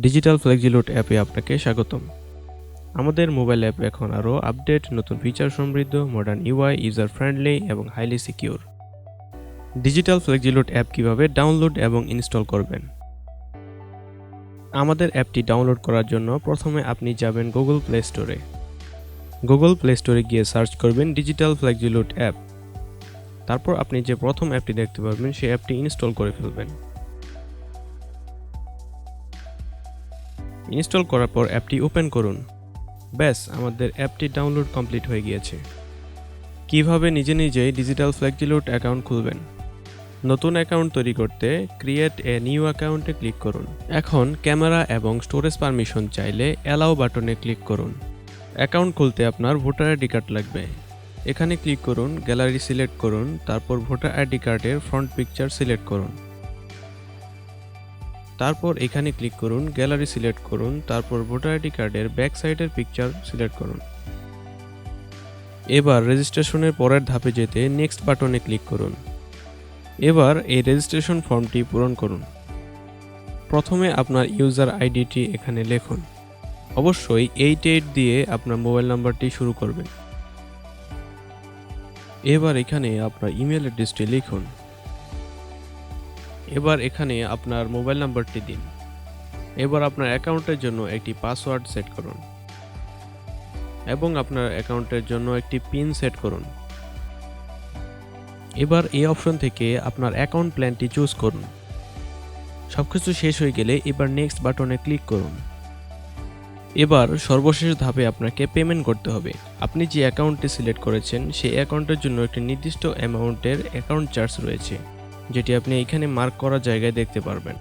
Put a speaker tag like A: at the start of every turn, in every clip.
A: Digital Flexiload অ্যাপে আপনাকে স্বাগতম। আমাদের মোবাইল অ্যাপ এখন আরও আপডেট, নতুন ফিচার সমৃদ্ধ মডার্ন ইউআই ইউজার ফ্রেন্ডলি এবং highly secure digital flexiload app কীভাবে ডাউনলোড এবং ইনস্টল করবেন? আমাদের অ্যাপটি ডাউনলোড করার জন্য প্রথমে আপনি যাবেন গুগল প্লে স্টোরে গুগল প্লে স্টোরে গিয়ে সার্চ করবেন ডিজিটাল ফ্লেক্সিলোড অ্যাপ। তারপর আপনি যে প্রথম অ্যাপটি দেখতে পারবেন, সেই অ্যাপটি ইনস্টল করে ফেলবেন। ইনস্টল করার পর অ্যাপটি ওপেন করুন। ব্যাস, আমাদের অ্যাপটি ডাউনলোড কমপ্লিট হয়ে গিয়েছে। কীভাবে নিজে নিজেই ডিজিটাল ফ্লেক্সিলোড অ্যাকাউন্ট খুলবেন? নতুন অ্যাকাউন্ট তৈরি করতে ক্রিয়েট এ নিউ অ্যাকাউন্টে ক্লিক করুন। এখন ক্যামেরা এবং স্টোরেজ পারমিশন চাইলে অ্যালাও বাটনে ক্লিক করুন। অ্যাকাউন্ট খুলতে আপনার ভোটার আইডি কার্ড লাগবে। এখানে ক্লিক করুন, গ্যালারি সিলেক্ট করুন, তারপর ভোটার আইডি কার্ডের ফ্রন্ট পিকচার সিলেক্ট করুন। তারপর এখানে ক্লিক করুন, গ্যালারি সিলেক্ট করুন, তারপর ভোটার আইডি কার্ডের ব্যাক সাইডের পিকচার সিলেক্ট করুন। এবার রেজিস্ট্রেশনের পরের ধাপে যেতে নেক্সট বাটনে ক্লিক করুন। এবার এই রেজিস্ট্রেশন ফর্মটি পূরণ করুন। প্রথমে আপনার ইউজার আইডিটি এখানে লিখুন। অবশ্যই এইট এইট দিয়ে আপনার মোবাইল নাম্বারটি শুরু করবেন। এবার এখানে আপনার ইমেল অ্যাড্রেসটি লিখুন। এবার এখানে আপনার মোবাইল নাম্বারটি দিন। এবার আপনার অ্যাকাউন্টের জন্য একটি পাসওয়ার্ড সেট করুন এবং আপনার অ্যাকাউন্টের জন্য একটি পিন সেট করুন। এবার এই অপশন থেকে আপনার অ্যাকাউন্ট প্ল্যানটি চুজ করুন। সব কিছু শেষ হয়ে গেলে এবার নেক্সট বাটনে ক্লিক করুন। এবার সর্বশেষ ধাপে আপনাকে পেমেন্ট করতে হবে। আপনি যে অ্যাকাউন্টটি সিলেক্ট করেছেন, সেই অ্যাকাউন্টের জন্য একটি নির্দিষ্ট অ্যামাউন্টের অ্যাকাউন্ট চার্জ রয়েছে। যেটি আপনি এখানে মার্ক করা জায়গায় দেখতে পারবেন।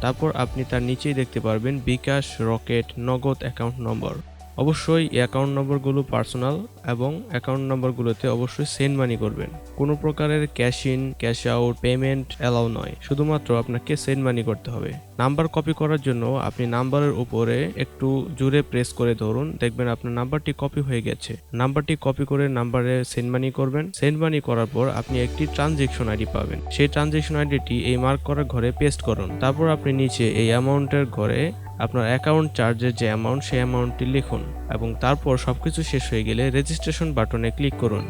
A: তারপর আপনি তার নিচেই দেখতে পারবেন বিকাশ রকেট নগদ অ্যাকাউন্ট নম্বর অবশ্যই অ্যাকাউন্ট নম্বরগুলো পার্সোনাল এবং অ্যাকাউন্ট নম্বরগুলোতে অবশ্যই সেন্ড মানি করবেন। কোনো প্রকারের cash in cash out payment allow নয়। শুধুমাত্র আপনাকে সেন্ড মানি করতে হবে। নাম্বার কপি করার জন্য আপনি নাম্বারের উপরে একটু জুড়ে প্রেস করে ধরুন। দেখবেন আপনার নাম্বারটি কপি হয়ে গেছে। নাম্বারটি কপি করে নাম্বারে সেন্ড মানি করবেন। সেন্ড মানি করার পর আপনি একটি ট্রানজেকশন আইডি পাবেন। সেই ট্রানজেকশন আইডিটি এই মার্ক করার ঘরে পেস্ট করুন। তারপর আপনি নিচে এই অ্যামাউন্টের ঘরে আপনার অ্যাকাউন্ট চার্জের যে অ্যামাউন্ট সেই অ্যামাউন্টটি লিখুন এবং তারপর সবকিছু শেষ হয়ে গেলে রেজিস্ট্রেশন বাটনে ক্লিক করুন।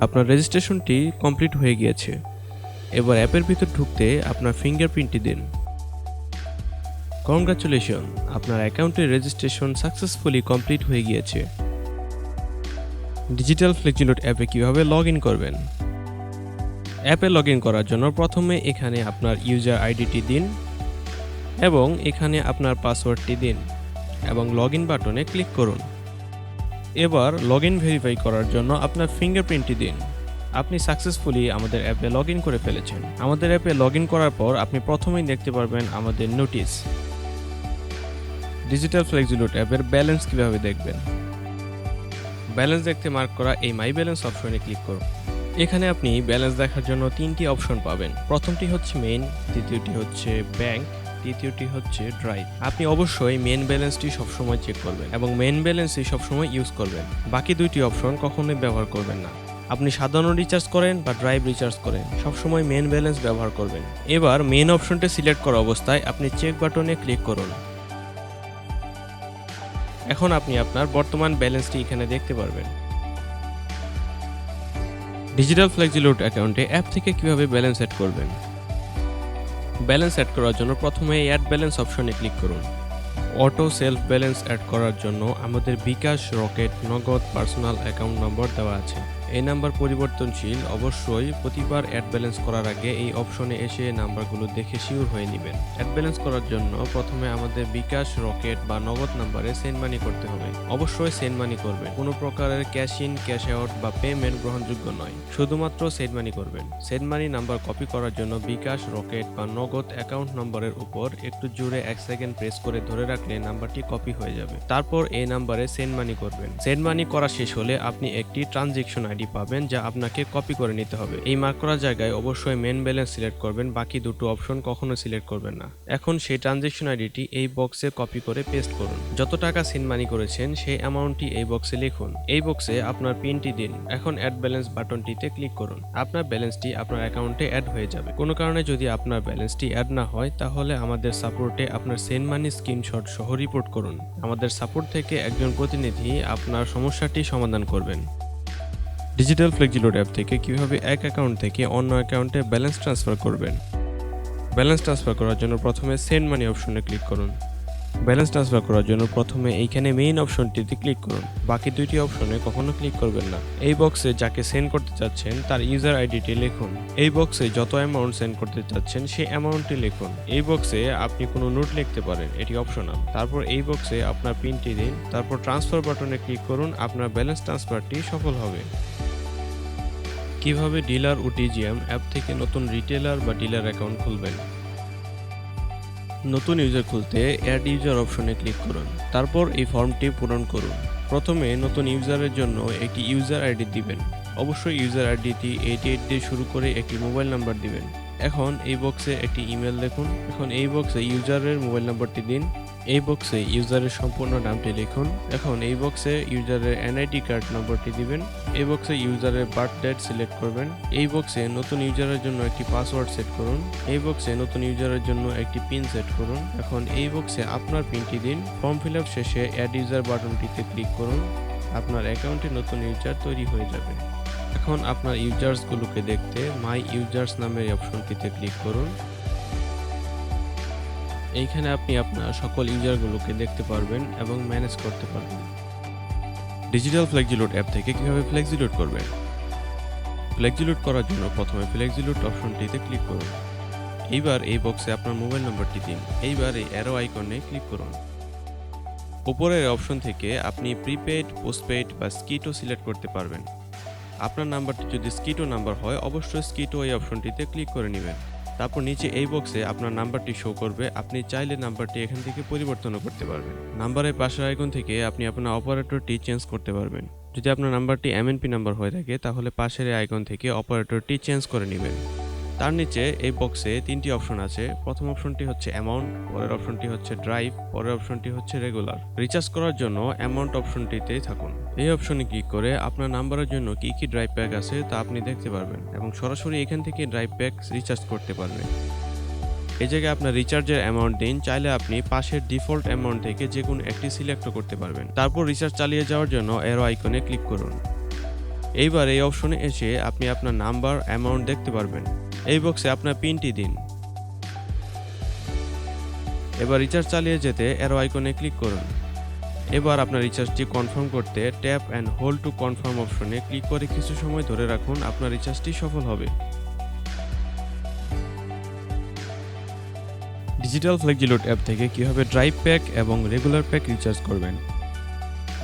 A: আপনার রেজিস্ট্রেশনটি কমপ্লিট হয়ে গিয়েছে। এবার অ্যাপের ভিতর ঢুকতে আপনার ফিঙ্গারপ্রিন্টটি দিন। কংগ্রাচুলেশন আপনার অ্যাকাউন্টের রেজিস্ট্রেশন সাকসেসফুলি কমপ্লিট হয়ে গিয়েছে। ডিজিটাল ফ্লেক্সিলোড অ্যাপে কীভাবে লগ ইন করবেন? অ্যাপে লগ ইন করার জন্য প্রথমে এখানে আপনার ইউজার আইডিটি দিন। এবং এখানে আপনার পাসওয়ার্ডটি দিন এবং লগ ইন বাটনে ক্লিক করুন। এবার লগ ইন ভেরিফাই করার জন্য আপনার ফিঙ্গারপ্রিন্টটি দিন। আপনি সাকসেসফুলি আমাদের অ্যাপে লগ ইন করে ফেলেছেন। আমাদের অ্যাপে লগ ইন করার পর আপনি প্রথমেই দেখতে পারবেন আমাদের নোটিশ ডিজিটাল ফ্লেক্সিলোড অ্যাপের ব্যালেন্স কীভাবে দেখবেন? ব্যালেন্স দেখতে মার্ক করা এই মাই ব্যালেন্স অপশনে ক্লিক করুন। এখানে আপনি ব্যালেন্স দেখার জন্য তিনটি অপশন পাবেন। প্রথমটি হচ্ছে মেইন দ্বিতীয়টি হচ্ছে ব্যাংক তৃতীয়টি হচ্ছে ড্রাইভ আপনি অবশ্যই মেন ব্যালেন্সটি সবসময় চেক করবেন এবং মেন ব্যালেন্সই সবসময় ইউজ করবেন। বাকি দুইটি অপশন কখনোই ব্যবহার করবেন না। আপনি সাধারণ রিচার্জ করেন বা ড্রাইভ রিচার্জ করেন, সবসময় মেন ব্যালেন্স ব্যবহার করবেন। এবার মেন অপশনটি সিলেক্ট করা অবস্থায় আপনি চেক বাটনে ক্লিক করুন। এখন আপনি আপনার বর্তমান ব্যালেন্সটি এখানে দেখতে পারবেন। ডিজিটাল ফ্লেক্সিলোড অ্যাকাউন্টে অ্যাপ থেকে কীভাবে ব্যালেন্স সেট করবেন? ব্যালেন্স অ্যাড করার জন্য প্রথমে অ্যাড ব্যালেন্স অপশনে ক্লিক করুন। অটো সেলফ ব্যালেন্স অ্যাড করার জন্য আমাদের bKash Rocket Nagad personal account number দেওয়া আছে। এই নাম্বার পরিবর্তনশীল, অবশ্যই প্রতিবার অ্যাড ব্যালেন্স করার আগে এই অপশনে এসে নাম্বারগুলো দেখে শিওর হয়ে নেবেন। অ্যাড ব্যালেন্স করার জন্য প্রথমে আমাদের বিকাশ, রকেট বা নগদ নাম্বারে সেন্ড মানি করতে হবে। অবশ্যই সেন্ড মানি করবেন। কোনো প্রকারের ক্যাশ ইন ক্যাশ আউট বা পেমেন্ট গ্রহণযোগ্য নয়। শুধুমাত্র সেন্ড মানি করবেন। সেন্ড মানি নাম্বার কপি করার জন্য বিকাশ, রকেট বা নগদ অ্যাকাউন্ট নম্বরের উপর একটু জুড়ে এক সেকেন্ড প্রেস করে ধরে রাখলে নাম্বারটি কপি হয়ে যাবে। তারপর এই নাম্বারে সেন্ড মানি করবেন। সেন্ড মানি করা শেষ হলে আপনি একটি ট্রানজেকশন আইডি আইডি পাবেন যা আপনাকে কপি করে নিতে হবে। এই মার্ক করা জায়গায় অবশ্যই মেন ব্যালেন্স সিলেক্ট করবেন, বাকি দুটো অপশন কখনো সিলেক্ট করবেন না। এখন সেই ট্রানজেকশন আইডিটি এই বক্সে কপি করে পেস্ট করুন। যত টাকা সিন মানি করেছেন, সেই অ্যামাউন্টটি এই বক্সে লিখুন। এই বক্সে আপনার পিনটি দিন। এখন অ্যাড ব্যালেন্স বাটনটিতে ক্লিক করুন। আপনার ব্যালেন্সটি আপনার অ্যাকাউন্টে অ্যাড হয়ে যাবে। কোনো কারণে যদি আপনার ব্যালেন্সটি অ্যাড না হয়, তাহলে আমাদের সাপোর্টে আপনার সেন্ড মানি স্ক্রিনশট সহ রিপোর্ট করুন। আমাদের সাপোর্ট থেকে একজন প্রতিনিধি আপনার সমস্যাটি সমাধান করবেন। ডিজিটাল ফ্লেক্সিলোড অ্যাপ থেকে কীভাবে এক অ্যাকাউন্ট থেকে অন্য অ্যাকাউন্টে ব্যালেন্স ট্রান্সফার করবেন? ব্যালেন্স ট্রান্সফার করার জন্য প্রথমে সেন্ড মানি অপশনে ক্লিক করুন। ব্যালেন্স ট্রান্সফার করার জন্য প্রথমে এইখানে মেইন অপশনটিতে ক্লিক করুন। বাকি দুইটি অপশনে কখনো ক্লিক করবেন না। এই বক্সে যাকে সেন্ড করতে চাচ্ছেন, তার ইউজার আইডিটি লিখুন। এই বক্সে যত অ্যামাউন্ট সেন্ড করতে চাচ্ছেন, সেই অ্যামাউন্টটি লিখুন। এই বক্সে আপনি কোনো নোট লিখতে পারেন, এটি অপশনাল। তারপর এই বক্সে আপনার পিনটি দিন। তারপর ট্রান্সফার বাটনে ক্লিক করুন। আপনার ব্যালেন্স ট্রান্সফারটি সফল হবে। কীভাবে ডিলার ও টিজিএম অ্যাপ থেকে নতুন রিটেলার বা ডিলার অ্যাকাউন্ট খুলবেন? নতুন ইউজার খুলতে অ্যাড ইউজার অপশনে ক্লিক করুন। তারপর এই ফর্মটি পূরণ করুন। প্রথমে নতুন ইউজারের জন্য একটি ইউজার আইডি দিবেন। অবশ্যই ইউজার আইডিটি এইট এইট দিয়ে শুরু করে একটি মোবাইল নাম্বার দিবেন। এখন এই বক্সে একটি ইমেল দেখুন। এখন এই বক্সে ইউজারের মোবাইল নাম্বারটি দিন। এই বক্সে ইউজারের সম্পূর্ণ নামটি লিখুন। এখন এই বক্সে ইউজারের এনআইডি কার্ড নম্বরটি দিবেন। এই বক্সে ইউজারের বার্থ ডেট সিলেক্ট করবেন। এই বক্সে নতুন ইউজারের জন্য একটি পাসওয়ার্ড সেট করুন। এই বক্সে নতুন ইউজারের জন্য একটি পিন সেট করুন। এখন এই বক্সে আপনার পিনটি দিন। ফর্ম ফিল আপ শেষে অ্যাড ইউজার বাটনটিতে ক্লিক করুন। আপনার অ্যাকাউন্টে নতুন ইউজার তৈরি হয়ে যাবে। এখন আপনার ইউজার্সগুলোকে দেখতে মাই ইউজার্স নামের অপশনটিতে ক্লিক করুন। এইখানে আপনি আপনার সকল ইউজারগুলোকে দেখতে পারবেন এবং ম্যানেজ করতে পারবেন। ডিজিটাল ফ্লেক্সিলোড অ্যাপ থেকে কীভাবে ফ্লেক্সিলোড করবেন? ফ্লেক্সিলোড করার জন্য প্রথমে ফ্লেক্সিলোড অপশনটিতে ক্লিক করুন। এইবার এই বক্সে আপনার মোবাইল নম্বরটি দিন। এইবার এই অ্যারো আইকনে ক্লিক করুন। উপরের অপশন থেকে আপনি প্রিপেড, পোস্টপেড বা স্কিটো সিলেক্ট করতে পারবেন। আপনার নাম্বারটি যদি স্কিটো নাম্বার হয়, অবশ্যই স্কিটো এই অপশনটিতে ক্লিক করে নেবেন। তারপর নিচে এই বক্সে আপনার নাম্বারটি শো করবে। আপনি চাইলে নাম্বারটি এখান থেকে পরিবর্তনও করতে পারবেন। নাম্বারের পাশের আইকন থেকে আপনি আপনার অপারেটরটি চেঞ্জ করতে পারবেন। যদি আপনার নাম্বারটি এমএনপি নাম্বার হয়ে থাকে, তাহলে পাশের আইকন থেকে অপারেটরটি চেঞ্জ করে নেবেন। তার নিচে এই বক্সে তিনটি অপশন আছে। প্রথম অপশনটি হচ্ছে অ্যামাউন্ট পরের অপশনটি হচ্ছে ড্রাইভ পরের অপশনটি হচ্ছে রেগুলার রিচার্জ করার জন্য অ্যামাউন্ট অপশনটিতে থাকুন। এই অপশনে ক্লিক করে আপনার নাম্বারের জন্য কি কি ড্রাইভ প্যাক আছে তা আপনি দেখতে পারবেন এবং সরাসরি এখান থেকে ড্রাইভ প্যাক রিচার্জ করতে পারবেন। এই জায়গায় আপনার রিচার্জের অ্যামাউন্ট দিন, চাইলে আপনি পাশের ডিফল্ট অ্যামাউন্ট থেকে যে কোনো একটি সিলেক্ট করতে পারবেন। তারপর রিচার্জ চালিয়ে যাওয়ার জন্য এরো আইকনে ক্লিক করুন। এইবার এই অপশনে এসে আপনি আপনার নাম্বার অ্যামাউন্ট দেখতে পারবেন। এই বক্সে আপনার পিনটি দিন। এবার রিচার্জ চালিয়ে যেতে এরো আইকনে ক্লিক করুন। এবার আপনার রিচার্জটি কনফার্ম করতে tap and hold to confirm অপশনে ক্লিক করে কিছু সময় ধরে রাখুন, আপনার রিচার্জটি সফল হবে। ডিজিটাল ফ্লেক্সিলোড অ্যাপ থেকে কীভাবে ড্রাইভ প্যাক এবং রেগুলার প্যাক রিচার্জ করবেন?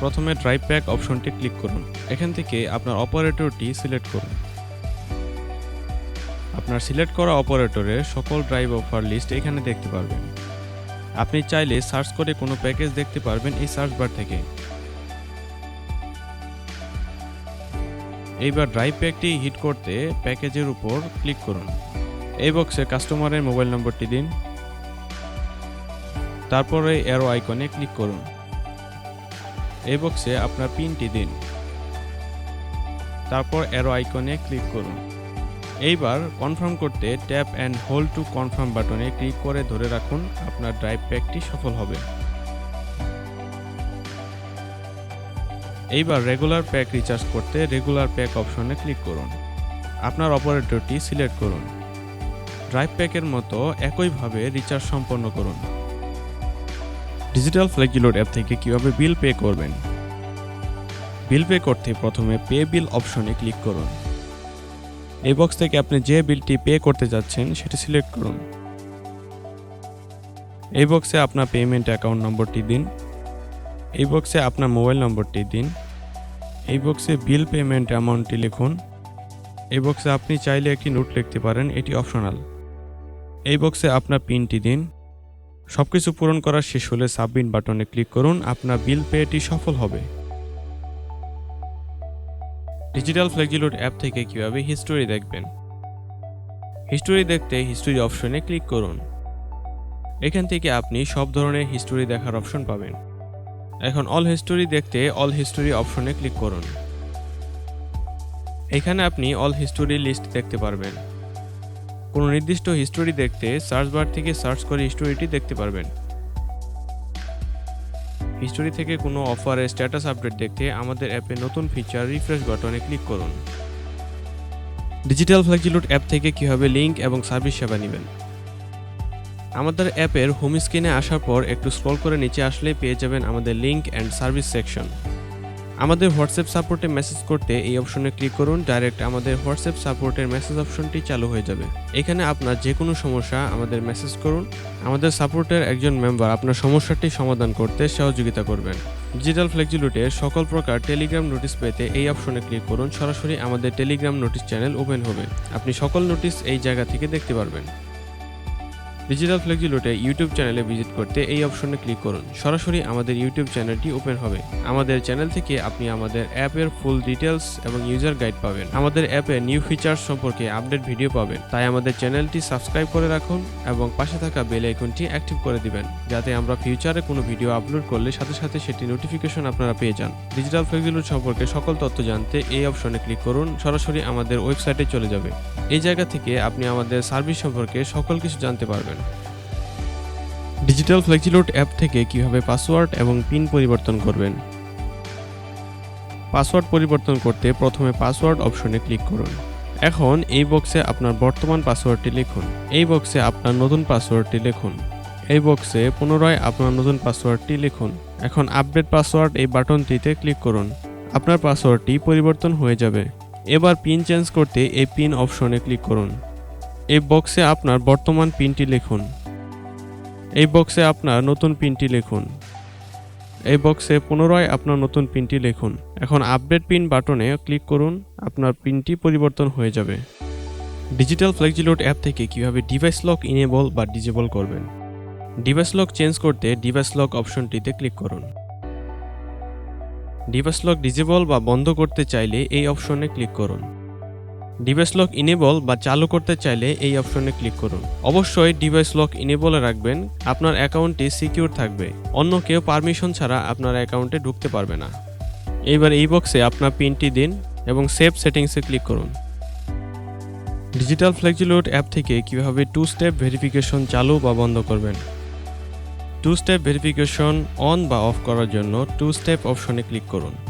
A: প্রথমে ড্রাইভ প্যাক অপশনটি ক্লিক করুন। এখান থেকে আপনার অপারেটরটি সিলেক্ট করুন। আপনার সিলেক্ট করা অপারেটরের সকল ড্রাইভ অফার লিস্ট এখানে দেখতে পারবেন। আপনি চাইলে সার্চ করে কোনো প্যাকেজ দেখতে পারবেন এই সার্চ বার থেকে। এইবার ড্রাইভ প্যাকটি হিট করতে প্যাকেজের উপর ক্লিক করুন। এই বক্সে কাস্টমারের মোবাইল নম্বরটি দিন। তারপরে এরো আইকনে ক্লিক করুন। এই বক্সে আপনার পিনটি দিন। তারপর অ্যারো আইকনে ক্লিক করুন। এইবার কনফার্ম করতে tap and hold to confirm বাটনে ক্লিক করে ধরে রাখুন, আপনার ড্রাইভ প্যাকটি সফল হবে। এইবার রেগুলার প্যাক রিচার্জ করতে রেগুলার প্যাক অপশনে ক্লিক করুন। আপনার অপারেটরটি সিলেক্ট করুন। ড্রাইভ প্যাকের মতো একইভাবে রিচার্জ সম্পন্ন করুন। ডিজিটাল ফ্লেক্সিলোড অ্যাপ থেকে কীভাবে বিল পে করবেন? বিল পে করতে প্রথমে পে বিল অপশনে ক্লিক করুন। এই বক্স থেকে আপনি যে বিলটি পে করতে যাচ্ছেন, সেটি সিলেক্ট করুন। এই বক্সে আপনার পেমেন্ট অ্যাকাউন্ট নম্বরটি দিন। এই বক্সে আপনার মোবাইল নম্বরটি দিন। এই বক্সে বিল পেমেন্ট অ্যামাউন্টটি লিখুন। এই বক্সে আপনি চাইলে একটি নোট লিখতে পারেন, এটি অপশনাল এই বক্সে আপনার পিনটি দিন। সব কিছু পূরণ করা শেষ হলে সাবমিট বাটনে ক্লিক করুন। আপনার বিল পেটি সফল হবে। ডিজিটাল ফ্লেক্সিলোড অ্যাপ থেকে কীভাবে হিস্টোরি দেখবেন? হিস্টোরি দেখতে হিস্টোরি অপশনে ক্লিক করুন। এখান থেকে আপনি সব ধরনের হিস্টোরি দেখার অপশন পাবেন। এখন অল হিস্টোরি দেখতে অল হিস্টোরি অপশনে ক্লিক করুন। এখানে আপনি অল হিস্টোরি লিস্ট দেখতে পারবেন। কোনো নির্দিষ্ট হিস্টোরি দেখতে সার্চ বার থেকে সার্চ করে হিস্টোরিটি দেখতে পারবেন। হিস্টোরি থেকে কোনো অফারের স্ট্যাটাস আপডেট দেখতে আমাদের অ্যাপে নতুন ফিচার রিফ্রেশ বাটনে ক্লিক করুন। ডিজিটাল ফ্লেক্সিলুট অ্যাপ থেকে কীভাবে লিঙ্ক এবং সার্ভিস সেবা নেবেন? আমাদের অ্যাপের হোম স্ক্রিনে আসার পর একটু স্ক্রল করে নিচে আসলে পেয়ে যাবেন আমাদের লিঙ্ক অ্যান্ড সার্ভিস সেকশন আমাদের হোয়াটসঅ্যাপ সাপোর্টে মেসেজ করতে এই অপশনে ক্লিক করুন ডাইরেক্ট আমাদের হোয়াটসঅ্যাপ সাপোর্টের মেসেজ অপশনটি চালু হয়ে যাবে। এখানে আপনার যে কোনো সমস্যা আমাদের মেসেজ করুন। আমাদের সাপোর্টের একজন মেম্বার আপনার সমস্যাটি সমাধান করতে সহযোগিতা করবেন। ডিজিটাল ফ্লেক্সিলিটির সকল প্রকার টেলিগ্রাম নোটিশ পেতে এই অপশনে ক্লিক করুন। সরাসরি আমাদের টেলিগ্রাম নোটিশ চ্যানেল ওপেন হবে। আপনি সকল নোটিশ এই জায়গা থেকে দেখতে পারবেন। ডিজিটাল ফ্লেক্সিলোটে ইউটিউব চ্যানেলে ভিজিট করতে এই অপশনে ক্লিক করুন। সরাসরি আমাদের ইউটিউব চ্যানেলটি ওপেন হবে। আমাদের চ্যানেল থেকে আপনি আমাদের অ্যাপের ফুল ডিটেলস এবং ইউজার গাইড পাবেন। আমাদের অ্যাপে নিউ ফিচার্স সম্পর্কে আপডেট ভিডিও পাবেন। তাই আমাদের চ্যানেলটি সাবস্ক্রাইব করে রাখুন এবং পাশে থাকা বেল আইকনটি অ্যাক্টিভ করে দিবেন, যাতে আমরা ফিউচারে কোনো ভিডিও আপলোড করলে সাথে সাথে সেটি নোটিফিকেশন আপনারা পেয়ে যান। ডিজিটাল ফ্লেক্সিলোট সম্পর্কে সকল তথ্য জানতে এই অপশনে ক্লিক করুন, সরাসরি আমাদের ওয়েবসাইটে চলে যাবে। এই জায়গা থেকে আপনি আমাদের সার্ভিস সম্পর্কে সকল কিছু জানতে পারবেন। ডিজিটাল ফ্লেক্সিলোড অ্যাপ থেকে কীভাবে পাসওয়ার্ড এবং পিন পরিবর্তন করবেন? পাসওয়ার্ড পরিবর্তন করতে প্রথমে পাসওয়ার্ড অপশনে ক্লিক করুন। এখন এই বক্সে আপনার বর্তমান পাসওয়ার্ডটি লিখুন। এই বক্সে আপনার নতুন পাসওয়ার্ডটি লিখুন। এই বক্সে পুনরায় আপনার নতুন পাসওয়ার্ডটি লিখুন। এখন আপডেট পাসওয়ার্ড এই বাটনটিতে ক্লিক করুন। আপনার পাসওয়ার্ডটি পরিবর্তন হয়ে যাবে। এবার পিন চেঞ্জ করতে এই পিন অপশনে ক্লিক করুন। এই বক্সে আপনার বর্তমান পিনটি লিখুন। এই বক্সে আপনার নতুন পিনটি লিখুন। এই বক্সে পুনরায় আপনার নতুন পিনটি লিখুন। এখন আপডেট পিন বাটনে ক্লিক করুন, আপনার পিনটি পরিবর্তন হয়ে যাবে। ডিজিটাল ফ্লেক্সিলোড অ্যাপ থেকে কীভাবে ডিভাইস লক ইনেবল বা ডিজেবল করবেন? ডিভাইস লক চেঞ্জ করতে ডিভাইস লক অপশনটিতে ক্লিক করুন। ডিভাইস লক ডিজেবল বা বন্ধ করতে চাইলে এই অপশনে ক্লিক করুন। ডিভাইস লক ইনেবল বা চালু করতে চাইলে এই অপশনে ক্লিক করুন। অবশ্যই ডিভাইস লক ইনেবলে রাখবেন, আপনার অ্যাকাউন্টটি সিকিউর থাকবে। অন্য কেউ পারমিশন ছাড়া আপনার অ্যাকাউন্টে ঢুকতে পারবে না। এইবার এই বক্সে আপনার পিনটি দিন এবং সেভ সেটিংসে ক্লিক করুন। ডিজিটাল ফ্লেক্সিলোড অ্যাপ থেকে কীভাবে টু স্টেপ ভেরিফিকেশন চালু বা বন্ধ করবেন? টু স্টেপ ভেরিফিকেশন অন বা অফ করার জন্য টু স্টেপ অপশনে ক্লিক করুন।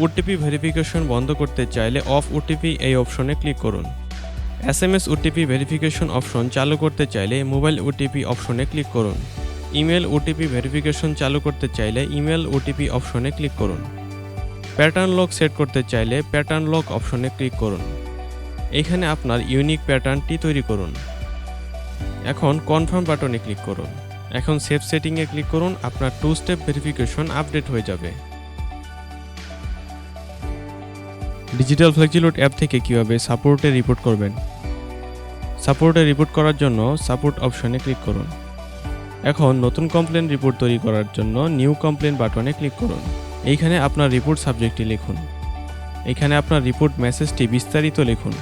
A: ওটিপি ভেরিফিকেশন বন্ধ করতে চাইলে অফ ওটিপি এই অপশনে ক্লিক করুন। S M S OTP verification option চালু করতে চাইলে মোবাইল ওটিপি অপশনে ক্লিক করুন। ইমেল ওটিপি ভেরিফিকেশন চালু করতে চাইলে ইমেল ওটিপি অপশনে ক্লিক করুন। প্যাটার্ন লক সেট করতে চাইলে প্যাটার্ন লক অপশনে ক্লিক করুন। এখানে আপনার ইউনিক প্যাটার্নটি তৈরি করুন। এখন কনফার্ম বাটনে ক্লিক করুন। এখন সেফ সেটিংয়ে ক্লিক করুন, আপনার টু স্টেপ ভেরিফিকেশন আপডেট হয়ে যাবে। ডিজিটাল ফ্লেক্সিলোড অ্যাপ থেকে কীভাবে সাপোর্টে রিপোর্ট করবেন? সাপোর্টে রিপোর্ট করার জন্য সাপোর্ট অপশনে ক্লিক করুন। এখন নতুন কমপ্লেন রিপোর্ট তৈরি করার জন্য নিউ কমপ্লেন বাটনে ক্লিক করুন। এইখানে আপনার রিপোর্ট সাবজেক্টটি লিখুন। এখানে আপনার রিপোর্ট মেসেজটি বিস্তারিত লিখুন।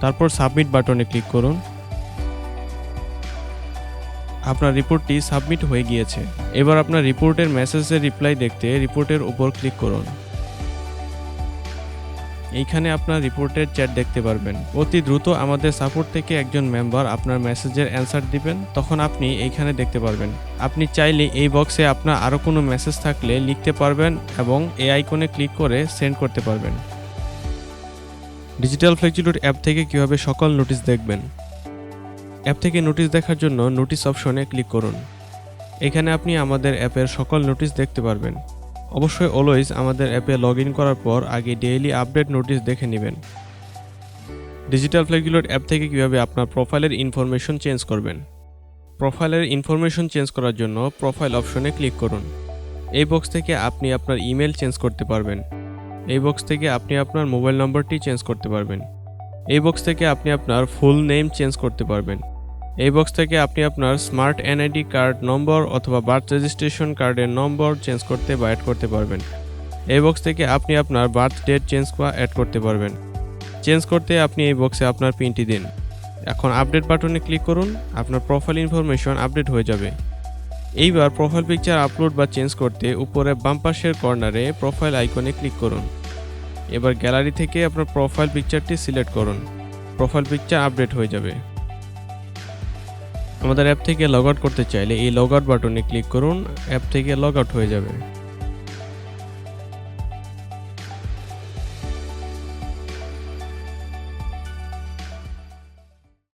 A: তারপর সাবমিট বাটনে ক্লিক করুন। আপনার রিপোর্টটি সাবমিট হয়ে গিয়েছে। এবার আপনার রিপোর্টের মেসেজের রিপ্লাই দেখতে রিপোর্টের উপর ক্লিক করুন। এইখানে আপনার রিপোর্টের চ্যাট দেখতে পারবেন। অতি দ্রুত আমাদের সাপোর্ট থেকে একজন মেম্বার আপনার মেসেজের অ্যান্সার দিবেন, তখন আপনি এইখানে দেখতে পারবেন। আপনি চাইলে এই বক্সে আপনার আরও কোনো মেসেজ থাকলে লিখতে পারবেন এবং এই আইকনে ক্লিক করে সেন্ড করতে পারবেন। ডিজিটাল ফ্লেক্সিলোড অ্যাপ থেকে কীভাবে সকল নোটিশ দেখবেন? অ্যাপ থেকে নোটিশ দেখার জন্য নোটিশ অপশনে ক্লিক করুন। এখানে আপনি আমাদের অ্যাপের সকল নোটিশ দেখতে পারবেন। অবশ্যই অলওয়েজ আমাদের অ্যাপে লগ ইন করার পর আগে ডেইলি আপডেট নোটিশ দেখে নেবেন। ডিজিটাল ফ্লেক্সিলোড অ্যাপ থেকে কীভাবে আপনার প্রোফাইলের ইনফরমেশন চেঞ্জ করবেন? প্রোফাইলের ইনফরমেশন চেঞ্জ করার জন্য প্রোফাইল অপশনে ক্লিক করুন। এই বক্স থেকে আপনি আপনার ইমেল চেঞ্জ করতে পারবেন। এই বক্স থেকে আপনি আপনার মোবাইল নম্বরটি চেঞ্জ করতে পারবেন। এই বক্স থেকে আপনি আপনার ফুল নেম চেঞ্জ করতে পারবেন। এই বক্স থেকে আপনি আপনার স্মার্ট এনআইডি কার্ড নম্বর অথবা বার্থ রেজিস্ট্রেশন কার্ডের নম্বর চেঞ্জ করতে বা অ্যাড করতে পারবেন। এই বক্স থেকে আপনি আপনার বার্থ ডেট চেঞ্জ বা অ্যাড করতে পারবেন। চেঞ্জ করতে আপনি এই বক্সে আপনার পিনটি দিন। এখন আপডেট বাটনে ক্লিক করুন, আপনার প্রোফাইল ইনফরমেশন আপডেট হয়ে যাবে। এইবার প্রোফাইল পিকচার আপলোড বা চেঞ্জ করতে উপরে বাম পাশের কর্নারে প্রোফাইল আইকনে ক্লিক করুন। এবার গ্যালারি থেকে আপনার প্রোফাইল পিকচারটি সিলেক্ট করুন। প্রোফাইল পিকচার আপডেট হয়ে যাবে। আমাদের অ্যাপ থেকে লগ আউট করতে চাইলে এই লগ আউট বাটনে ক্লিক করুন অ্যাপ থেকে লগ আউট হয়ে যাবে।